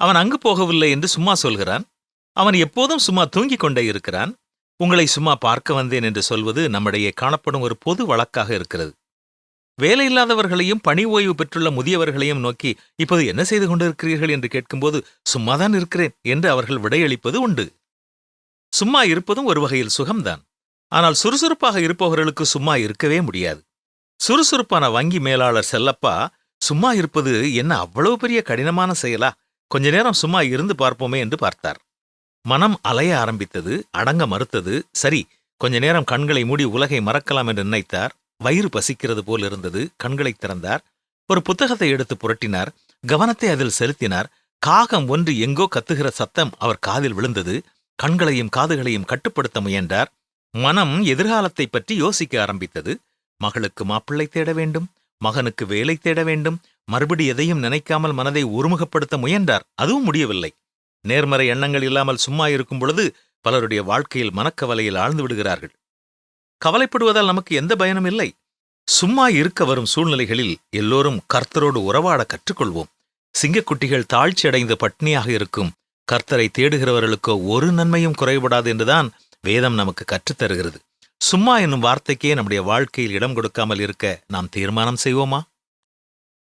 அவன் அங்கு போகவில்லை என்று சும்மா சொல்கிறான். அவன் எப்போதும் சும்மா தூங்கிக் கொண்டே இருக்கிறான். உங்களை சும்மா பார்க்க வந்தேன் என்று சொல்வது நம்மிடையே காணப்படும் ஒரு பொது வழக்காக இருக்கிறது. வேலையில்லாதவர்களையும் பணி ஓய்வு பெற்றுள்ள முதியவர்களையும் நோக்கி இப்போது என்ன செய்து கொண்டிருக்கிறீர்கள்? என்று கேட்கும்போது சும்மாதான் இருக்கிறேன் என்று அவர்கள் விடையளிப்பது உண்டு. சும்மா இருப்பதும் ஒரு வகையில் சுகம்தான். ஆனால் சுறுசுறுப்பாக இருப்பவர்களுக்கு சும்மா இருக்கவே முடியாது. சுறுசுறுப்பான வங்கி மேலாளர் செல்லப்பா சும்மா இருப்பது என்ன அவ்வளவு பெரிய கடினமான செயலா? கொஞ்ச நேரம் சும்மா இருந்து பார்ப்போமே என்று பார்த்தார். மனம் அலைய ஆரம்பித்தது அடங்க மறுத்தது சரி கொஞ்ச நேரம் கண்களை மூடி உலகை மறக்கலாம் என்று நினைத்தார். வயிறு பசிக்கிறது போல் இருந்தது கண்களை திறந்தார். ஒரு புத்தகத்தை எடுத்து புரட்டினார் கவனத்தை அதில் செலுத்தினார். காகம் ஒன்று எங்கோ கத்துகிற சத்தம் அவர் காதில் விழுந்தது. கண்களையும் காதுகளையும் கட்டுப்படுத்த முயன்றார். மனம் எதிர்காலத்தை பற்றி யோசிக்க ஆரம்பித்தது. மகளுக்கு மாப்பிள்ளை தேட வேண்டும் மகனுக்கு வேலை தேட வேண்டும் மறுபடி எதையும் நினைக்காமல் மனதை ஒருமுகப்படுத்த முயன்றார். அதுவும் முடியவில்லை. நேர்மறை எண்ணங்கள் இல்லாமல் சும்மா இருக்கும் பொழுது பலருடைய வாழ்க்கையில் மனக்கவலையில் ஆழ்ந்து விடுகிறார்கள். கவலைப்படுவதால் நமக்கு எந்த பயனும் இல்லை. சும்மா இருக்க வரும் சூழ்நிலைகளில் எல்லோரும் கர்த்தரோடு உறவாட கற்றுக்கொள்வோம். சிங்கக்குட்டிகள் தாழ்ச்சி அடைந்து பட்னியாக இருக்கும். கர்த்தரை தேடுகிறவர்களுக்கோ ஒரு நன்மையும் குறைபடாது என்றுதான் வேதம் நமக்கு கற்றுத்தருகிறது. சும்மா என்னும் வார்த்தைக்கே நம்முடைய வாழ்க்கையில் இடம் கொடுக்காமல் இருக்க நாம் தீர்மானம் செய்வோமா?